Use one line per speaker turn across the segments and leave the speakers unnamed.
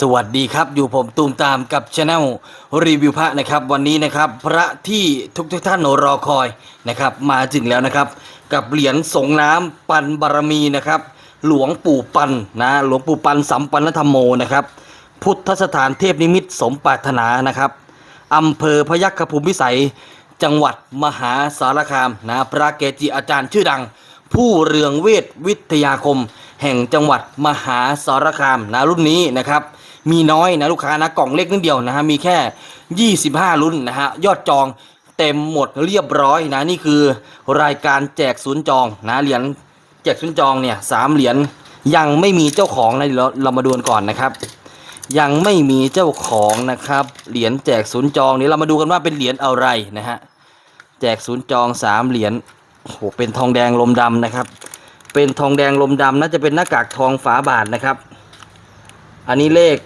สวัสดีครับอยู่ผมตูมตามกับช anel รีวิวพระนะครับ วันนี้นะครับ พระที่ทุกทท่านรอคอยนะครับ มาถึงแล้วนะครับ กับเหรียญสงน้ำปันบารมีนะครับ หลวงปู่ปันนะหลวงปู่ปันสัมปันธรรมโมนะครับ พุทธสถานเทพนิมิตสมปรารถนานะครับอำเภอพยัคฆภูมิวิสัย จังหวัดมหาสารคามนะพระเกจิอาจารย์ชื่อดัง ผู้เรืองเวทวิทยาคม แห่งจังหวัดมหาสารคามนะรุ่นนี้นะครับ มีน้อยนะลูกค้านะกล่องเล็กนิดเดียวนะฮะมีแค่ 25 รุ่นนะฮะยอดจองเต็มหมดเรียบร้อยนะนี่คือรายการแจกศูนย์จองนะเหรียญแจกศูนย์จองเนี่ยสามเหรียญยังไม่มีเจ้าของนะเดี๋ยวเราเรามาดูกันก่อนนะครับ ยังไม่มีเจ้าของนะครับเหรียญแจกศูนย์จองนี้เรามาดูกันว่าเป็นเหรียญอะไรนะฮะแจกศูนย์จองสามเหรียญโอ้โหเป็นทองแดงลมดำนะครับ เป็นทองแดงลมดำน่าจะเป็นหน้ากากทองฝาบาทนะครับ อันนี้เลข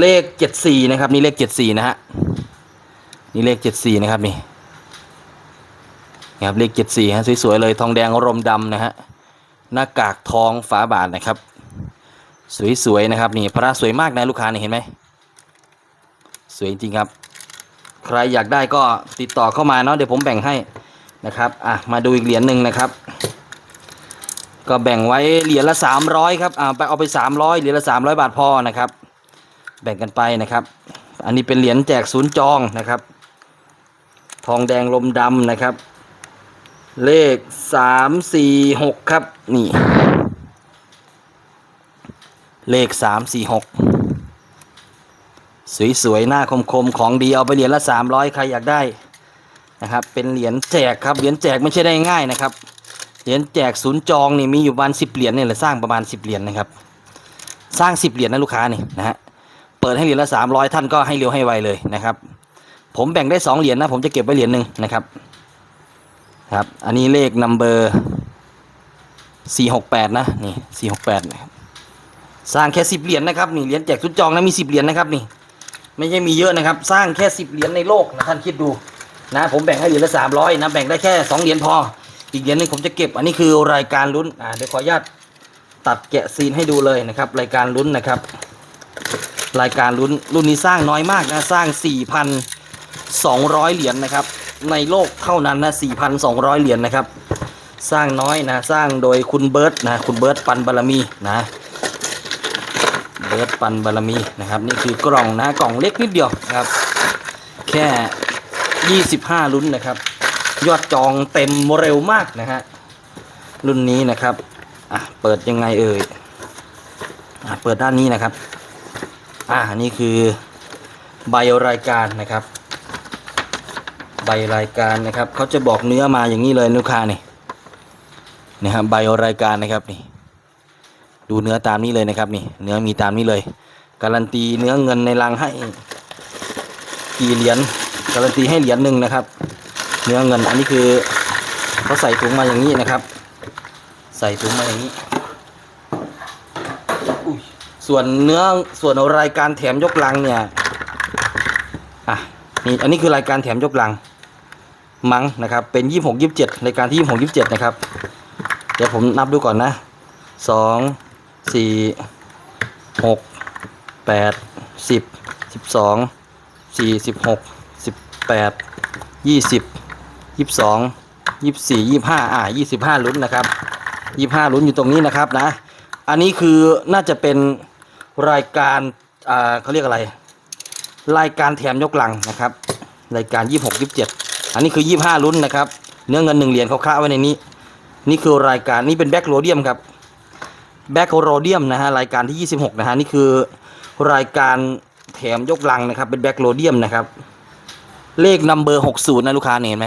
เลขเจ็ดสี่นะครับ นี่เลขเจ็ดสี่นะฮะนี่เลขเจ็ดสี่นะครับนี่นะครับเลขเจ็ดสี่ฮะสวยๆเลยทองแดงลมดำนะฮะหน้ากากทองฝาบาทนะครับ สวยๆนะครับนี่พระสวยมากนะลูกค้านี่เห็นไหมสวยจริงครับ ใครอยากได้ก็ติดต่อเข้ามาเนาะเดี๋ยวผมแบ่งให้นะครับอะมาดูอีกเหรียญหนึ่งนะครับ ก็แบ่งไว้เหรียญละ 300ครับอ่าไปเอาไป 300เหรียญละ 300 บาทพอนะครับ แบ่งกันไปนะครับ อันนี้เป็นเหรียญแจกศูนย์จองนะครับ ทองแดงลมดำนะครับ เลข346ครับ นี่ เลข346สวยๆ หน้าคมๆ ของดีเอาไปเหรียญละ300ใครอยากได้นะครับ เป็นเหรียญแจกครับเหรียญแจกไม่ใช่ได้ง่ายนะครับเหรียญแจกศูนย์จองนี่มีอยู่ประมาณสิบเหรียญเนี่ยแหละสร้างประมาณสิบเหรียญนะครับ สร้างสิบเหรียญนะลูกค้านี่นะฮะ เปิดให้เหรียญละสามร้อยท่านก็ให้เร็วให้ไวเลยนะครับ ผมแบ่งได้สองเหรียญนะ ผมจะเก็บไว้เหรียญหนึ่งนะครับครับ อันนี้เลขนัมเบอร์สี่หกแปดนะนี่สี่หกแปดนะครับสร้างแค่สิบเหรียญนะครับนี่เหรียญแจกศูนย์จองนะมีสิบเหรียญนะครับนี่ไม่ใช่มีเยอะนะครับ สร้างแค่สิบเหรียญในโลกนะท่านคิดดูนะผมแบ่งให้เหรียญละสามร้อยนะแบ่งได้แค่สองเหรียญพอ อีกเหรียญหนึงผมจะเก็บ อันนี้คือรายการลุ้นอ่าเดี๋ยวขออนุญาตตัดแกะซีนให้ดูเลยนะครับ รายการลุ้นนะครับ รายการลุ้นรุ่นนี้สร้างน้อยมากนะสร้าง 4,200 เหรียญนะครับ ในโลกเท่านั้นนะ 4,200 เหรียญนะครับ สร้างน้อยนะสร้างโดยคุณเบิร์ตนะคุณเบิร์ตปันบารมีนะเบิร์ตปันบารมีนะครับนี่คือกล่องนะกล่องเล็กนิดเดียวนะครับ แค่ 25 ลุ้นนะครับ ยอดจองเต็มเร็วมากนะฮะรุ่นนี้นะครับอะเปิดยังไงเอ่ยอะเปิดด้านนี้นะครับ อ่านี่คือใบรายการนะครับ ใบรายการนะครับเขาจะบอกเนื้อมาอย่างนี้เลยลูกค้านี่นี่ครับใบรายการนะครับนี่ ดูเนื้อตามนี้เลยนะครับนี่เนื้อมีตามนี้เลย การันตีเนื้อเงินในรังให้กี่เหรียญการันตีให้เหรียญหนึ่งนะครับ เนื้อเงินอันนี้คือเขาใส่ถุงมาอย่างนี้นะครับ ใส่ถุงมาอย่างนี้ ส่วนเนื้อส่วนรายการแถมยกลังเนี่ยอะนี่อันนี้คือรายการแถมยกลังมั้งนะครับ เป็นยี่สิบหกยี่สิบเจ็ดรายการที่ยี่สิบหกยี่สิบเจ็ดนะครับ เดี๋ยวผมนับดูก่อนนะสองสี่หกแปดสิบสิบสองสี่สิบหกสิบแปดยี่สิบยี่สิบสองยี่สิบสี่ยี่สิบห้าอ่ายี่สิบห้าลุ้นนะครับยี่สิบห้าลุ้นอยู่ตรงนี้นะครับนะ อันนี้คือน่าจะเป็น รายการเขาเรียกอะไร รายการแถมยกหลังนะครับ รายการยี่หกยี่สิบเจ็ดอันนี้คือยี่ห้าลุ้นนะครับ เนื้อเงินหนึ่งเหรียญเขาค้าไว้ในนี้ นี่คือรายการนี่เป็นแบ็กโรเดียมครับแบ็กโรเดียมนะฮะรายการที่ยี่สิบหกนะฮะนี่คือรายการแถมยกลังนะครับ เป็นแบ็กโรเดียมนะครับ เลขนัมเบอร์หกศูนย์นะลูกค้าเนี่ยเห็นไหม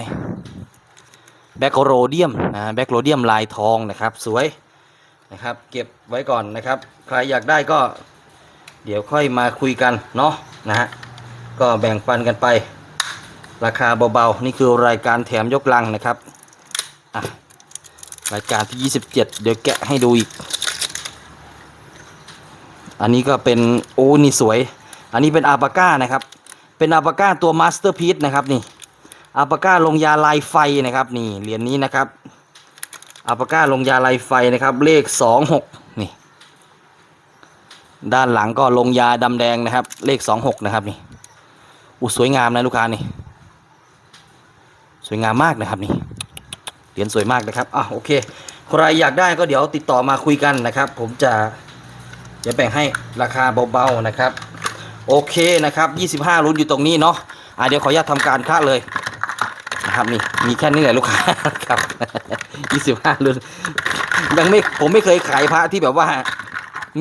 แบ็กโรเดียมนะแบ็กโรเดียมลายทองนะครับ สวยนะครับ เก็บไว้ก่อนนะครับ ใครอยากได้ก็ เดี๋ยวค่อยมาคุยกันเนาะนะฮะก็แบ่งปันกันไป ราคาเบาๆ นี่คือรายการแถมยกลังนะครับอะรายการที่ 27 เดี๋ยวแกะให้ดูอีก อันนี้ก็เป็นโอ้นี่สวย อันนี้เป็นอาปาก้านะครับ เป็นอาปาก้าตัวมาสเตอร์พี e นะครับนี่อาปาก้าลงยาลายไฟนะครับนี่เหรียญนี้นะครับอาปาก้าลงยาลายไฟนะครับเลขสองหก ด้านหลังก็ลงยาดำแดงนะครับ เลขสองหกนะครับนี่อู้สวยงามนะลูกค้านี่ สวยงามมากนะครับนี่เหรียญสวยมากนะครับอะโอเคใครอยากได้ก็เดี๋ยวติดต่อมาคุยกันนะครับ ผมจะจะแบ่งให้ราคาเบาๆนะครับ โอเคนะครับ25รุ่นอยู่ตรงนี้เนาะอะเดี๋ยวขออนุญาตทำการค่าเลยนะครับนี่มีแค่นี้แหละลูกค้าครับ25รุ่นยังไม่ผมไม่เคยขายพระที่แบบว่า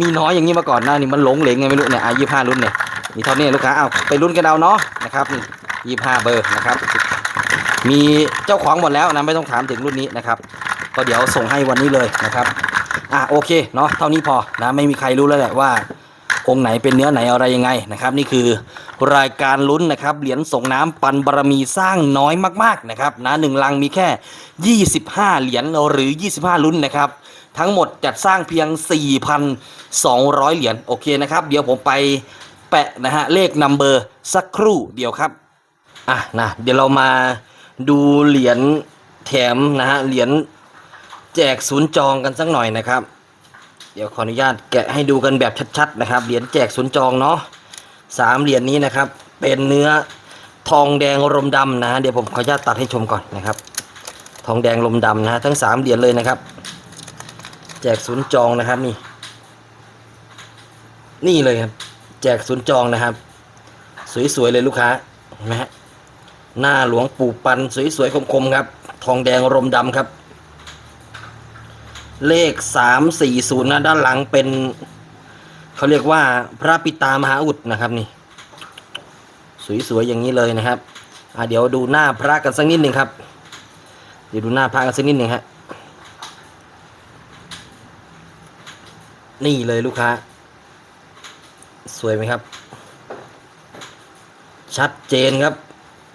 มีน้อยอย่างนี้มาก่อนนะนี่มันหลงเหลงไงไม่รู้เนี่ยอะ25รุ่นเนี่ยมีเท่านี้ลูกค้าเอาไปรุ่นกันเอาเนาะนะครับนี่25เบอร์นะครับ มีเจ้าของหมดแล้วนะไม่ต้องถามถึงรุ่นนี้นะครับก็เดี๋ยวส่งให้วันนี้เลยนะครับอะโอเคเนาะเท่านี้พอนะไม่มีใครรู้แล้วแหละว่าองค์ไหนเป็นเนื้อไหนอะไรยังไงนะครับ นี่คือรายการลุ้นนะครับเหรียญส่งน้ำปันบารมีสร้างน้อยมากๆนะครับนะหนึ่งลังมีแค่ 25 เหรียญหรือ 25 ลุ้นนะครับ ทั้งหมดจัดสร้างเพียง 4,200 เหรียญโอเคนะครับ เดี๋ยวผมไปแปะนะฮะเลขนัมเบอร์สักครู่เดียวครับอะนะเดี๋ยวเรามาดูเหรียญแถมนะฮะเหรียญแจกศูนย์จองกันสักหน่อยนะครับ เดี๋ยวขออนุญาตแกะให้ดูกันแบบชัดๆนะครับเหรียญแจกศูนย์จองเนาะสามเหรียญนี้นะครับเป็นเนื้อทองแดงรมดำนะฮะเดี๋ยวผมขออนุญาตตัดให้ชมก่อนนะครับ ทองแดงลมดำนะฮะทั้งสามเหรียญเลยนะครับ แจกศูนย์จองนะครับนี่ นี่เลยครับ แจกศูนย์จองนะครับ สวยๆเลยลูกค้านไหมฮะหน้าหลวงปู่ปันสวยๆคมๆครับ ทองแดงรมดำครับ เลขสามสี่ศูนย์นะด้านหลังเป็นเขาเรียกว่าพระปิตามหาอุดนะครับนี่ สวยๆอย่างนี้เลยนะครับอะเดี๋ยวดูหน้าพระกันสักนิดหนึ่งครับ เดี๋ยวดูหน้าพระกันสักนิดหนึ่งฮะ นี่เลยลูกค้า สวยไหมครับ ชัดเจนครับ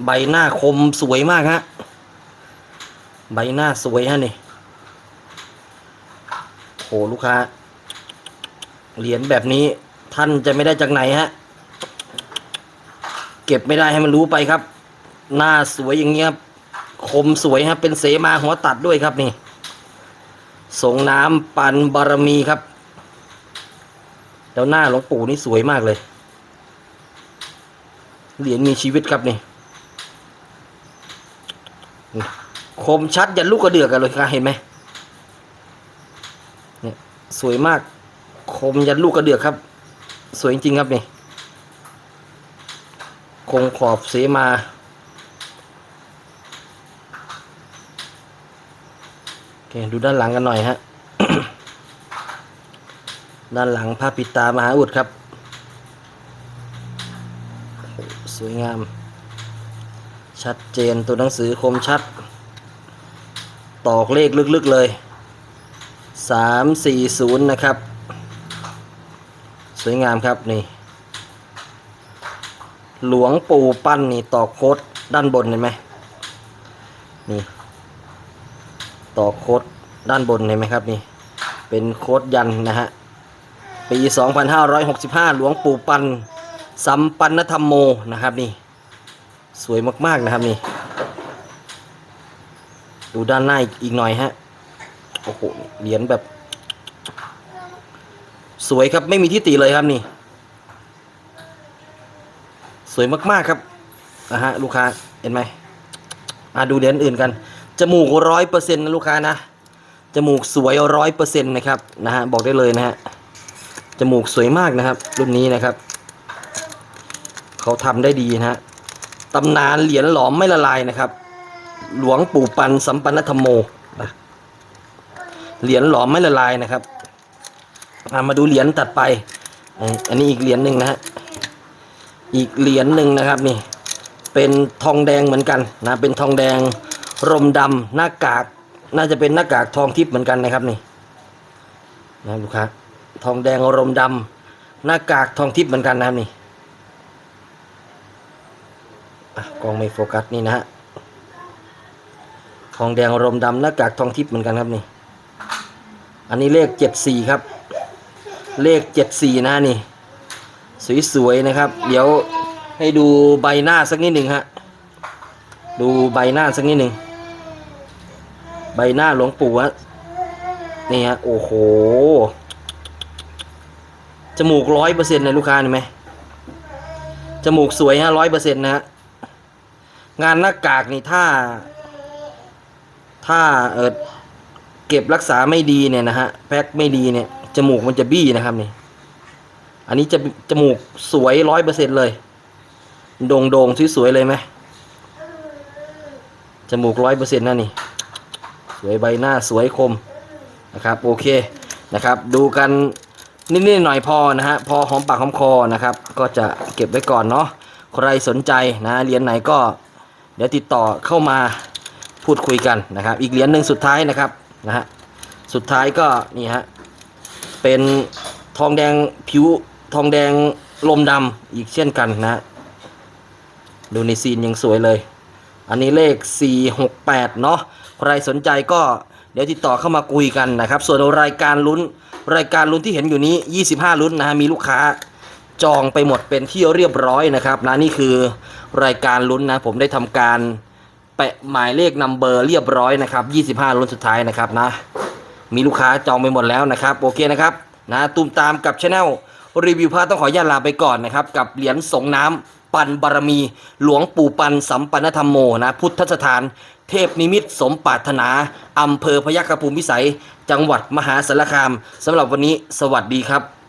ใบหน้าคมสวยมากฮะใบหน้าสวยฮะนี่โหลูกค้า เหรียญแบบนี้ท่านจะไม่ได้จากไหนฮะ เก็บไม่ได้ให้มันรู้ไปครับ หน้าสวยอย่างเงี้ยครับคมสวยฮะเป็นเสมาหัวตัดด้วยครับนี่สงน้ำปันบารมีครับ แล้วหน้าหลวงปู่นี่สวยมากเลย เหรียญมีชีวิตครับนี่ คมชัดยันลูกกระเดือกกันเลยครับเห็นไหมเนี่ยสวยมาก คมยันลูกกระเดือกครับ สวยจริงครับนี่ คงขอบเสมาโอเคดูด้านหลังกันหน่อยฮะ ด้านหลังพระปิดตามหาอุดครับ สวยงาม ชัดเจนตัวหนังสือคมชัด ตอกเลขลึกๆเลยสามสี่ศูนย์นะครับ สวยงามครับนี่ หลวงปู่ปั้นนี่ตอกโคดด้านบนเห็นไหมนี่ตอกโคดด้านบนเห็นไหมครับนี่ เป็นโคดยันนะฮะ ปี 2565 หลวงปู่ปัน สัมปันนธรรมโมนะครับนี่ สวยมากๆนะครับนี่ ดูด้านหน้าอีกหน่อยฮะ โอ้โห เหรียญแบบ สวยครับไม่มีที่ติเลยครับนี่ สวยมากๆครับนะฮะลูกค้าเห็นไหมมาดูเหรียญอื่นกัน จมูกร้อยเปอร์เซ็นต์นะลูกค้านะ จมูกสวยร้อยเปอร์เซ็นต์นะครับนะฮะบอกได้เลยนะฮะ จมูกสวยมากนะครับ รุ่นนี้นะครับ เขาทำได้ดีนะฮะตำนานเหรียญหลอมไม่ละลายนะครับ หลวงปู่ปันสัมปันธรรมโมนะเหรียญหลอมไม่ละลายนะครับมาดูเหรียญตัดไป อันนี้อีกเหรียญหนึ่งนะฮะอีกเหรียญหนึ่งนะครับนี่เป็นทองแดงเหมือนกันนะเป็นทองแดงรมดำหน้ากาก น่าจะเป็นหน้ากากทองทิพย์เหมือนกันนะครับนี่นะลูกค้า ทองแดงรมดำหน้ากากทองทิพย์เหมือนกันนะนี่กล้องไม่โฟกัสนี่นะฮะทองแดงรมดำหน้ากากทองทิพย์เหมือนกันครับนี่ อันนี้เลขเจ็ดสี่ครับ เลขเจ็ดสี่นะนี่ สวยๆนะครับ เดี๋ยวให้ดูใบหน้าสักนิดหนึ่งฮะดูใบหน้าสักนิดหนึ่งใบหน้าหลวงปู่ฮะนี่ฮะโอ้โห จมูกร้อยเปอร์เซ็นต์เลยลูกค้าเห็นไหมจมูกสวยฮะร้อยเปอร์เซ็นต์นะฮะงานหน้ากากนี่ถ้า ถ้าเออเก็บรักษาไม่ดีเนี่ยนะฮะแพ็คไม่ดีเนี่ยจมูกมันจะบี้นะครับนี่อันนี้จะจมูกสวยร้อยเปอร์เซ็นต์เลยโด่งโด่งๆสวยๆเลยไหมจมูกร้อยเปอร์เซ็นต์นั่นนี่สวยใบหน้าสวยคมนะครับโอเคนะครับ ดูกัน นิดๆหน่อยพอนะฮะพอหอมปากหอมคอนะครับ ก็จะเก็บไว้ก่อนเนาะใครสนใจนะเหรียญไหนก็ เดี๋ยวติดต่อเข้ามาพูดคุยกันนะครับ อีกเหรียญหนึ่งสุดท้ายนะครับนะฮะสุดท้ายก็นี่ฮะเป็นทองแดงผิวทองแดงลมดำอีกเช่นกันนะฮะดูในซีนยังสวยเลย อันนี้เลข 468 เนาะใครสนใจก็เดี๋ยวติดต่อเข้ามาคุยกันนะครับ ส่วนรายการลุ้น รายการลุ้นที่เห็นอยู่นี้ 25 ลุ้นนะฮะมีลูกค้าจองไปหมดเป็นที่เรียบร้อยนะครับนะนี่คือรายการลุ้นนะ ผมได้ทำการแปะหมายเลขนัมเบอร์เรียบร้อยนะครับ 25 ลุ้นสุดท้ายนะครับนะ มีลูกค้าจองไปหมดแล้วนะครับ โอเคนะครับนะตูมตามกับช anel รีวิวพระต้องขออนุญาตลาไปก่อนนะครับ กับเหรียญสงน้ำปันบารมี หลวงปู่ปันสัมปันธรรมโมนะ พุทธสถาน เทพนิมิตสมปรารถนาอำเภอพยัคฆภูมิวิสัย จังหวัดมหาสารคามสำหรับวันนี้สวัสดีครับ